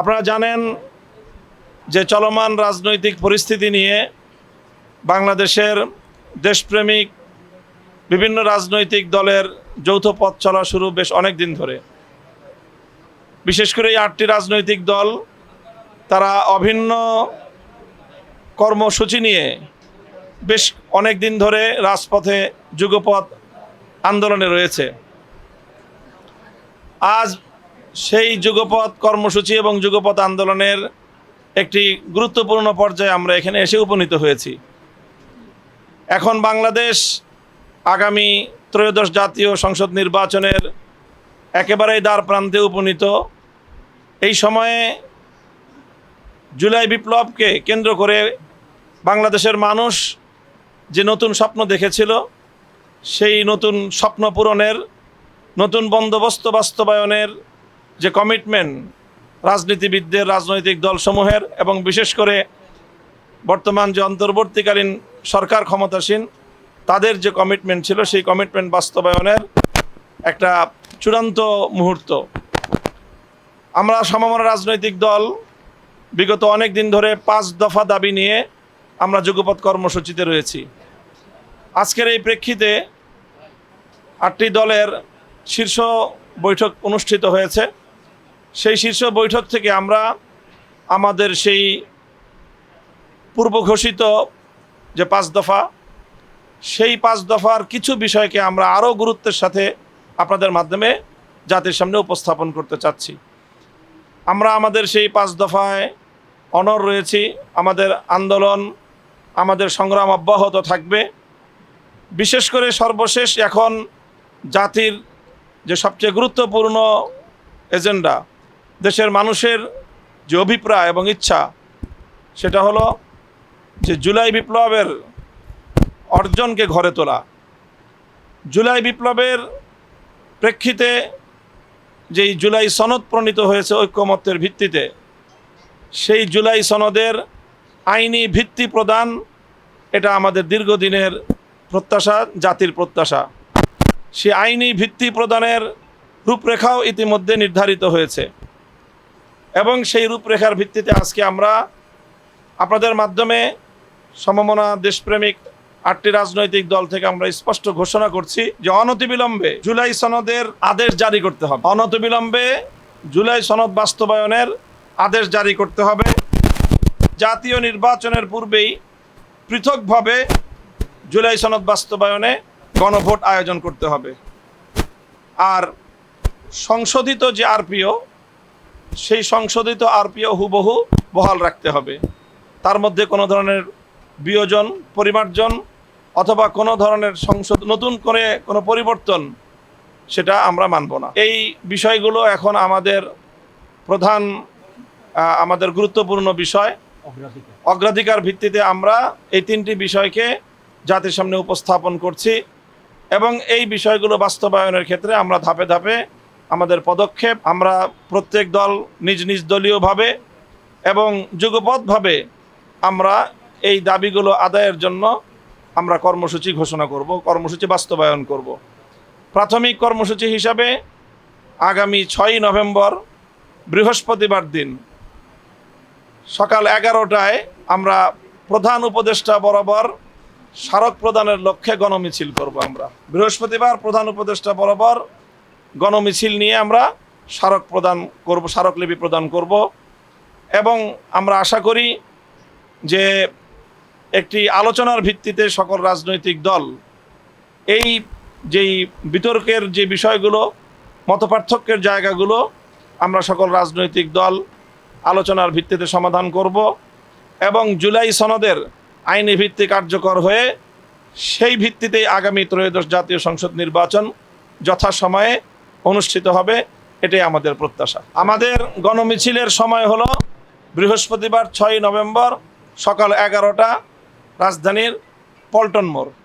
আপনারা জানেন যে চলমান রাজনৈতিক পরিস্থিতি নিয়ে বাংলাদেশের দেশপ্রেমিক বিভিন্ন রাজনৈতিক দলের যৌথ পথ চলা শুরু বেশ অনেক দিন ধরে। বিশেষ করে এই আটটি রাজনৈতিক দল, তারা অভিন্ন কর্মসূচি নিয়ে বেশ অনেক দিন ধরে রাজপথে যুগপথ আন্দোলনে রয়েছে। আজ সেই যুগপথ কর্মসূচি এবং যুগপথ আন্দোলনের একটি গুরুত্বপূর্ণ পর্যায়ে আমরা এখানে এসে উপনীত হয়েছি। এখন বাংলাদেশ আগামী ত্রয়োদশ জাতীয় সংসদ নির্বাচনের একেবারেই দ্বার প্রান্তে উপনীত। এই সময়ে জুলাই বিপ্লবকে কেন্দ্র করে বাংলাদেশের মানুষ যে নতুন স্বপ্ন দেখেছিল, সেই নতুন স্বপ্ন পূরণের, নতুন বন্দোবস্ত বাস্তবায়নের যে কমিটমেন্ট রাজনীতিবিদদের রাজনৈতিক দলসমূহের এবং বিশেষ করে বর্তমান যে অন্তর্বর্তীকালীন সরকার ক্ষমতাসীন, তাদের যে কমিটমেন্ট ছিল, সেই কমিটমেন্ট বাস্তবায়নের একটা চূড়ান্ত মুহূর্ত। আমরা সমমনা রাজনৈতিক দল বিগত অনেক দিন ধরে পাঁচ দফা দাবি নিয়ে আমরা যুগপথ কর্মসূচিতে রয়েছি। আজকের এই প্রেক্ষিতে আটটি দলের শীর্ষ বৈঠক অনুষ্ঠিত হয়েছে। সেই শীর্ষ বৈঠক থেকে আমরা আমাদের সেই পূর্ব ঘোষিত যে পাঁচ দফা, সেই পাঁচ দফার কিছু বিষয়কে আমরা আরও গুরুত্বের সাথে আপনাদের মাধ্যমে জাতির সামনে উপস্থাপন করতে চাচ্ছি। আমরা আমাদের সেই পাঁচ দফায় অনর রয়েছি, আমাদের আন্দোলন, আমাদের সংগ্রাম অব্যাহত থাকবে। বিশেষ করে সর্বশেষ এখন জাতির যে সবচেয়ে গুরুত্বপূর্ণ এজেন্ডা দেশের মানুষের যে অভিপ্রায় এবং ইচ্ছা, সেটা হলো যে জুলাই বিপ্লবের অর্জনকে ঘরে তোলা। জুলাই বিপ্লবের প্রেক্ষিতে যেই জুলাই সনদ প্রণীত হয়েছে ঐক্যমত্যের ভিত্তিতে, সেই জুলাই সনদের আইনি ভিত্তি প্রদান, এটা আমাদের দীর্ঘদিনের প্রত্যাশা, জাতির প্রত্যাশা। সে আইনি ভিত্তি প্রদানের রূপরেখাও ইতিমধ্যে নির্ধারিত হয়েছে। এবং সেই রূপরেখার ভিত্তিতে আজকে আমরা আপনাদের মাধ্যমে সমমনা দেশপ্রেমিক আটটি রাজনৈতিক দল থেকে আমরা স্পষ্ট ঘোষণা করছি যে অনতিবিলম্বে জুলাই সনদের আদেশ জারি করতে হবে। অনতিবিলম্বে জুলাই সনদ বাস্তবায়নের আদেশ জারি করতে হবে। জাতীয় নির্বাচনের পূর্বেই পৃথকভাবে জুলাই সনদ বাস্তবায়নে গণভোট আয়োজন করতে হবে। আর সংশোধিত যে আরপিও সেই সংশোধিত আরপিও হুবহু বহাল রাখতে হবে। তার মধ্যে কোনো ধরনের বিয়োজন, পরিমার্জন অথবা কোনো ধরনের সংশোধ, নতুন করে কোনো পরিবর্তন, সেটা আমরা মানব না। এই বিষয়গুলো এখন আমাদের প্রধান আমাদের গুরুত্বপূর্ণ বিষয়। অগ্রাধিকার ভিত্তিতে আমরা এই তিনটি বিষয়কে জাতির সামনে উপস্থাপন করছি এবং এই বিষয়গুলো বাস্তবায়নের ক্ষেত্রে আমরা ধাপে ধাপে আমাদের পদক্ষেপ, আমরা প্রত্যেক দল নিজ নিজ দলীয়ভাবে এবং যুগপথভাবে আমরা এই দাবিগুলো আদায়ের জন্য আমরা কর্মসূচি ঘোষণা করব, কর্মসূচি বাস্তবায়ন করব। প্রাথমিক কর্মসূচি হিসাবে আগামী ছয়ই নভেম্বর বৃহস্পতিবার দিন সকাল এগারোটায় আমরা প্রধান উপদেষ্টা বরাবর স্মারক প্রদানের লক্ষ্যে গণমিছিল করব আমরা। বৃহস্পতিবার প্রধান উপদেষ্টা বরাবর গণমিছিল নিয়ে আমরা স্মারক প্রদান করব স্মারকলিপি প্রদান করব। এবং আমরা আশা করি যে একটি আলোচনার ভিত্তিতে সকল রাজনৈতিক দল এই যেই বিতর্কের যে বিষয়গুলো, মতপার্থক্যের জায়গাগুলো, আমরা সকল রাজনৈতিক দল আলোচনার ভিত্তিতে সমাধান করব এবং জুলাই সনদের আইনি ভিত্তি কার্যকর হয়ে সেই ভিত্তিতেই আগামী ত্রয়োদশ জাতীয় সংসদ নির্বাচন যথাসময়ে অনুষ্ঠিত হবে, এটাই আমাদের প্রত্যাশা। আমাদের গণমিছিলের সময় হলো বৃহস্পতিবার ছয় নভেম্বর সকাল এগারোটা রাজধানীর পল্টন মোড়।